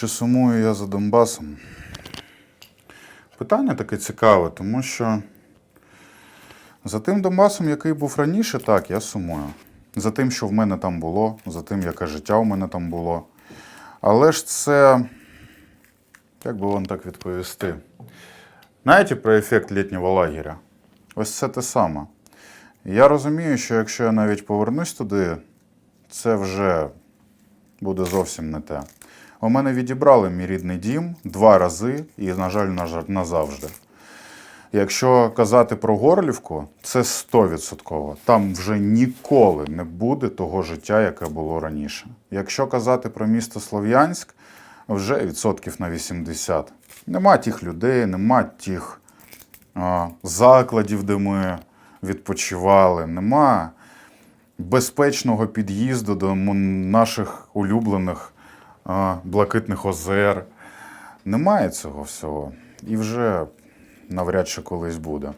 Чи сумую я за Донбасом? Питання таке цікаве, тому що за тим Донбасом, який був раніше, так, я сумую. За тим, що в мене там було, за тим, яке життя в мене там було. Але ж це, як би вам так відповісти? Знаєте про ефект літнього лагеря? Ось це те саме. Я розумію, що якщо я навіть повернусь туди, це вже буде зовсім не те. У мене відібрали мій рідний дім два рази і, на жаль, на жаль, назавжди. Якщо казати про Горлівку, це 100%. Там вже ніколи не буде того життя, яке було раніше. Якщо казати про місто Слов'янськ, вже відсотків на 80. Нема тих людей, нема тих а, закладів, де ми відпочивали, нема безпечного під'їзду до наших улюблених блакитних озер. Немає цього всього. І вже навряд чи колись буде.